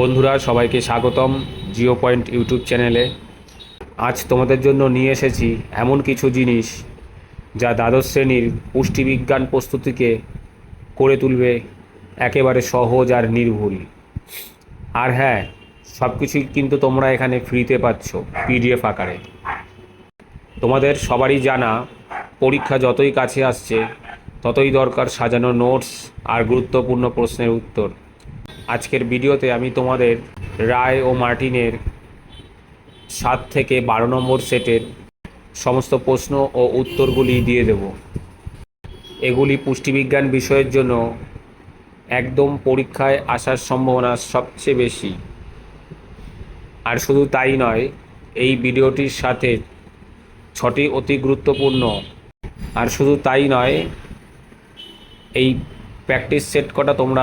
বন্ধুরা, সবাইকে স্বাগতম জিও পয়েন্ট ইউটিউব চ্যানেলে। আজ তোমাদের জন্য নিয়ে এসেছি এমন কিছু জিনিস যা দ্বাদশ শ্রেণির পুষ্টিবিজ্ঞান প্রস্তুতিকে করে তুলবে একেবারে সহজ আর নির্ভুল। আর হ্যাঁ সব কিছুই কিন্তু তোমরা এখানে ফ্রিতে পাচ্ছ পিডিএফ আকারে। তোমাদের সবারই জানা, পরীক্ষা যতই কাছে আসছে, ততই দরকার সাজানো নোটস আর গুরুত্বপূর্ণ প্রশ্নের উত্তর। আজকের ভিডিওতে আমি তোমাদের রায় ও মার্টিনের সাত থেকে বারো নম্বর সেটের সমস্ত প্রশ্ন ও উত্তরগুলি দিয়ে দেব। এগুলি পুষ্টিবিজ্ঞান বিষয়ের জন্য একদম পরীক্ষায় আসার সম্ভাবনা সবচেয়ে বেশি। আর শুধু তাই নয়, এই ভিডিওটির সাথে ছটি অতি গুরুত্বপূর্ণ। আর শুধু তাই নয়, এই প্র্যাকটিস সেট কটা তোমরা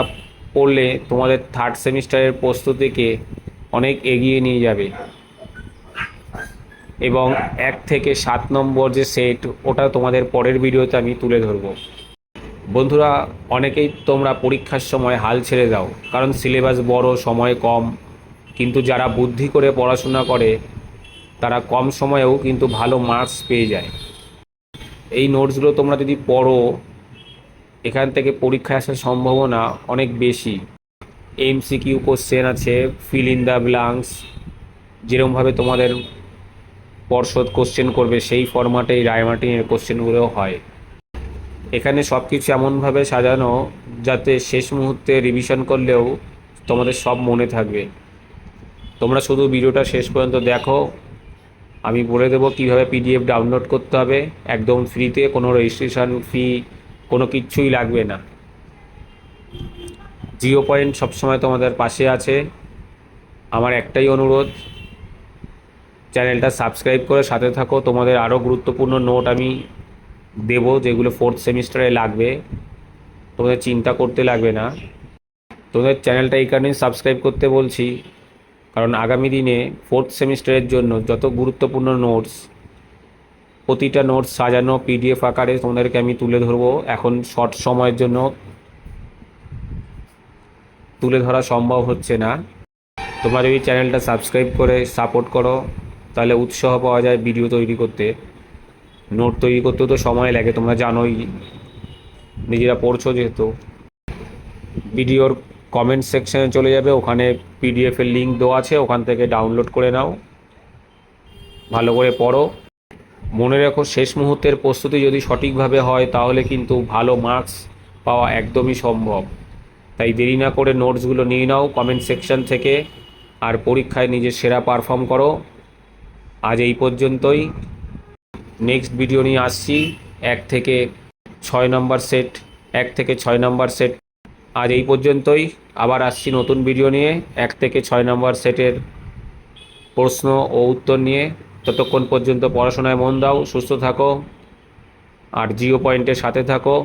পড়লে তোমাদের থার্ড সেমিস্টারের প্রস্তুতিকে অনেক এগিয়ে নিয়ে যাবে। এবং এক থেকে সাত নম্বর যে সেট ওটা তোমাদের পরের ভিডিওতে আমি তুলে ধরবো। বন্ধুরা, অনেকেই তোমরা পরীক্ষার সময় হাল ছেড়ে দাও, কারণ সিলেবাস বড়, সময় কম। কিন্তু যারা বুদ্ধি করে পড়াশোনা করে, তারা কম সময়েও কিন্তু ভালো মার্কস পেয়ে যায়। এই নোটসগুলো তোমরা যদি পড়ো এখান থেকে পরীক্ষায় আসার সম্ভাবনা অনেক বেশি। এমসিকিউ কোশ্চেন আছে ফিল ইন দ্য ব্লাঙ্কস যেরকমভাবে তোমাদের পর্ষদ কোশ্চেন করবে, সেই ফরম্যাটে এই রায়মার্টিনের কোশ্চেনগুলো হয়। এখানে সব কিছু এমনভাবে সাজানো যাতে শেষ মুহূর্তে রিভিশন করলেও তোমাদের সব মনে থাকবে। তোমরা শুধু ভিডিওটা শেষ পর্যন্ত দেখো। আমি বলে দেবো কীভাবে পিডিএফ ডাউনলোড করতে হবে। একদম ফ্রিতে কোনো রেজিস্ট্রেশন ফি কোনো কিচ্ছুই লাগবে না। জিও পয়েন্ট সবসময় তোমাদের পাশে আছে। আমার একটাই অনুরোধ, চ্যানেলটা সাবস্ক্রাইব করে সাথে থাকো। তোমাদের আরও গুরুত্বপূর্ণ নোট আমি দেব, যেগুলো ফোর্থ সেমিস্টারে লাগবে। তোমাদের চিন্তা করতে লাগবে না। তোমাদের চ্যানেলটা এই কারণেই সাবস্ক্রাইব করতে বলছি। কারণ আগামী দিনে ফোর্থ সেমিস্টারের জন্য যত গুরুত্বপূর্ণ নোটস প্রতিটা নোটস সাজানো পিডিএফ আকারে তোমাদেরকে আমি তুলে ধরবো। এখন শর্ট সময়ের জন্য তুলে ধরা সম্ভব হচ্ছে না। তোমরা যদি চ্যানেলটা সাবস্ক্রাইব করে সাপোর্ট করো, তাহলে উৎসাহ পাওয়া যায় ভিডিও তৈরি করতে। নোট তৈরি করতেও তো সময় লাগে, তোমরা জানোই, নিজেরা পড়ছো যেহেতু। ভিডিওর কমেন্ট সেকশানে চলে যাবে, ওখানে পিডিএফের লিঙ্ক দেওয়া আছে, ওখান থেকে ডাউনলোড করে নাও। ভালো করে পড়ো। মনে রেখো, শেষ মুহূর্তের প্রস্তুতি যদি সঠিকভাবে হয়, তাহলে কিন্তু ভালো মার্কস পাওয়া একদমই সম্ভব। তাই দেরি না করে নোটসগুলো নিয়ে নাও কমেন্ট সেকশন থেকে আর পরীক্ষায় নিজের সেরা পারফর্ম করো। আজ এই পর্যন্তই। নেক্সট ভিডিও নিয়ে আসছি। এক থেকে ছয় নম্বর সেট এক থেকে ছয় নম্বর সেট আজ এই পর্যন্তই। আবার আসছি নতুন ভিডিও নিয়ে। এক থেকে ছয় নম্বর সেটের প্রশ্ন ও উত্তর নিয়ে। ততক্ষণ পর্যন্ত পড়াশোনায় মন দাও সুস্থ থাকো আর জিও পয়েন্টের সাথে থাকো।